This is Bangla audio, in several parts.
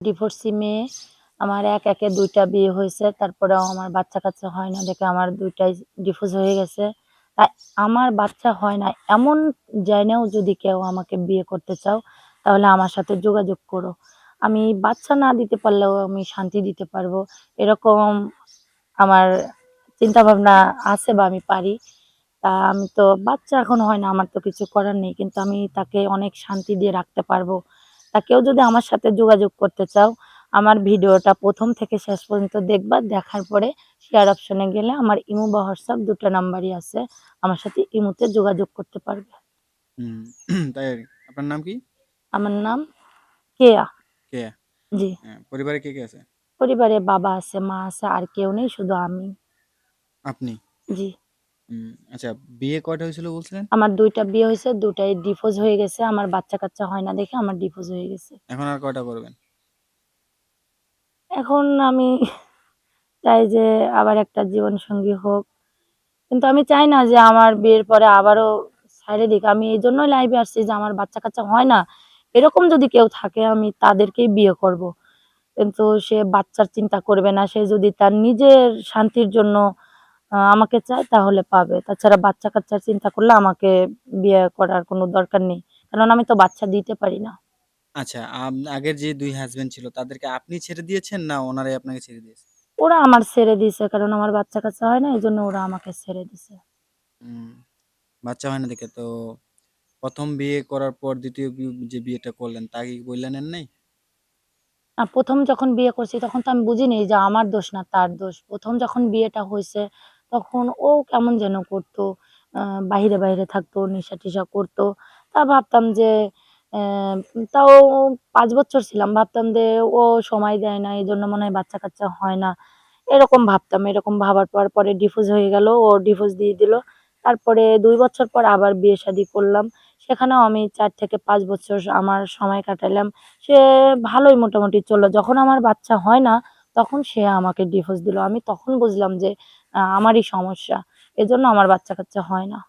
ডিভোর্সি মেয়ে। আমার এক, একে দুইটা বিয়ে হয়েছে, তারপরেও আমার বাচ্চা কাচ্চা হয় না দেখে আমার দুইটাই ডিভোর্স হয়ে গেছে। তাই আমার বাচ্চা হয় না, এমন জেনেও যদি কেউ আমাকে বিয়ে করতে চাও, তাহলে আমার সাথে যোগাযোগ করো। আমি বাচ্চা না দিতে পারলেও আমি শান্তি দিতে পারব। এরকম আমার চিন্তা ভাবনা আছে বা আমি পারি। তা আমি তো, বাচ্চা এখন হয় না, আমার তো কিছু করার নেই, কিন্তু আমি তাকে অনেক শান্তি দিয়ে রাখতে পারব। তা কেউ যদি আমার সাথে যোগাযোগ করতে চাও আমার ভিডিওটা প্রথম থেকে শেষ পর্যন্ত দেখবা। দেখার পরে শেয়ার অপশনে গেলে আমার ইমো বা হোয়াটসঅ্যাপ দুটো নাম্বারই আছে। আমার সাথে ইমোতে যোগাযোগ করতে পারবে। হুম, তাই আপনার নাম কি? আমার নাম কেয়া। কেয়া। জি। হ্যাঁ, পরিবারে কে কে আছে? পরিবারে বাবা আছে মা আছে আর কেউ নেই শুধু আমি। আপনি? জি। আচ্ছা বিয়ে কয়টা হয়েছিল বলছিলেন? আমার দুইটা বিয়ে হয়েছে দুটাই ডিভোর্স হয়ে গেছে। আমার বাচ্চা কাচ্চা হয় না দেখে আমার ডিভোর্স হয়ে গেছে। এখন আর কয়টা করবেন? এখন আমি চাই যে আবার একটা জীবন সঙ্গী হোক। কিন্তু আমি চাই না যে আমার বিয়ের পরে আবারও ছাইড়ে দিক। আমি এই জন্যই লাইভে আসছি যে আমার বাচ্চা কাচ্চা হয় না। এরকম যদি কেউ থাকে আমি তাদেরকেই বিয়ে করব। কিন্তু সে বাচ্চার চিন্তা করবে না। সে যদি তার নিজের শান্তির জন্য আমাকে চায় তাহলে পাবে। তাছাড়া বাচ্চা কাচ্চার চিন্তা করলে আমাকে বিয়ে করার কোনো দরকার নেই। কারণ আমি তো বাচ্চা দিতে পারি না। আচ্ছা আম- আগের যে দুই হাজবেন্ড ছিল তাদেরকে আপনি ছেড়ে দিয়েছেন না ওনারাই আপনাকে ছেড়ে দিয়েছে? ওরা আমার ছেড়ে দিছে কারণ আমার বাচ্চা কাচ্চা হয় না এই জন্য ওরা আমাকে ছেড়ে দিছে বাচ্চা হয় না দেখে। তো প্রথম বিয়ে করার পর দ্বিতীয় বি- যে বিয়েটা করলেন তা কি বললেন নাই? না প্রথম যখন বিয়ে করছি তখন তো আমি বুঝিনি যে আমার দোষ না তার দোষ। প্রথম যখন বিয়েটা হয়েছে তখন ও কেমন যেন করতো বাহিরে বাহিরে থাকতো, নেশা টেশা করতো। তা ভাবতাম যে তাও পাঁচ বছর ছিলাম, ভাবতাম যে ও সময় দেয় না এই জন্য মনে হয় বাচ্চা কাচ্চা হয় না। এরকম ভাবতাম, এরকম ভাবার পর পরে ডিভোর্স হয়ে গেল, ও ডিভোর্স দিয়ে দিল। তারপরে দুই বছর পর আবার বিয়ে শাদী করলাম। সেখানেও আমি চার থেকে পাঁচ বছর আমার সময় কাটালাম সে ভালোই মোটামুটি চলল। যখন আমার বাচ্চা হয় না, তখন সে আমাকে ডিভোর্স দিল। আমি তখন বুঝলাম যে আমারই সমস্যা। এজন্য আমার বাচ্চা কাচ্চা হয় না।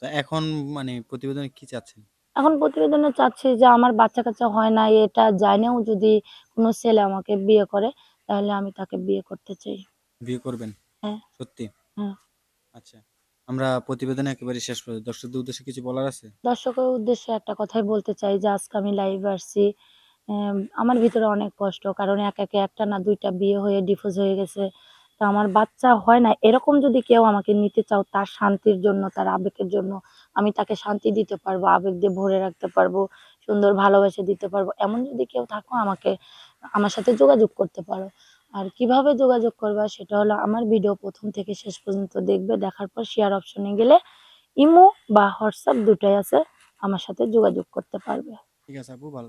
তো এখন মানে প্রতিবেদনে কি চাচ্ছেন? এখন প্রতিবেদনে চাচ্ছি যে আমার বাচ্চা কাচ্চা হয় না এটা জানেও যদি কোনো ছেলে আমাকে বিয়ে করে তাহলে আমি তাকে বিয়ে করতে চাই। বিয়ে করবেন? হ্যাঁ। সত্যি? হ্যাঁ। আচ্ছা আমরা প্রতিবেদনে একেবারে শেষ পর্যন্ত দর্শকদের উদ্দেশ্যে কিছু বলার আছে? দর্শকের উদ্দেশ্যে একটা কথাই বলতে চাই যে আজকে আমি লাইভ আসছি। আমার ভিতরে অনেক কষ্ট কারণ এক একে একটা না দুইটা বিয়ে হয়ে ডিভোর্স হয়ে গেছে। তা আমার বাচ্চা হয় না, এরকম যদি কেউ আমাকে নিতে চাও, তার শান্তির জন্য, তার আবেগের জন্য, আমি তাকে শান্তি দিতে পারব, আবেগ দিয়ে ভরে রাখতে পারব, সুন্দর ভালোবাসা দিতে পারব, এমন যদি কেউ থাকো, আমাকে, আমার সাথে যোগাযোগ করতে পারো। আর কীভাবে যোগাযোগ করবা, সেটা হলো আমার ভিডিও প্রথম থেকে শেষ পর্যন্ত দেখবে, দেখার পর শেয়ার অপশনে গেলে ইমো বা হোয়াটসঅ্যাপ দুটাই আছে, আমার সাথে যোগাযোগ করতে পারবে। ঠিক আছে আপু, ভালো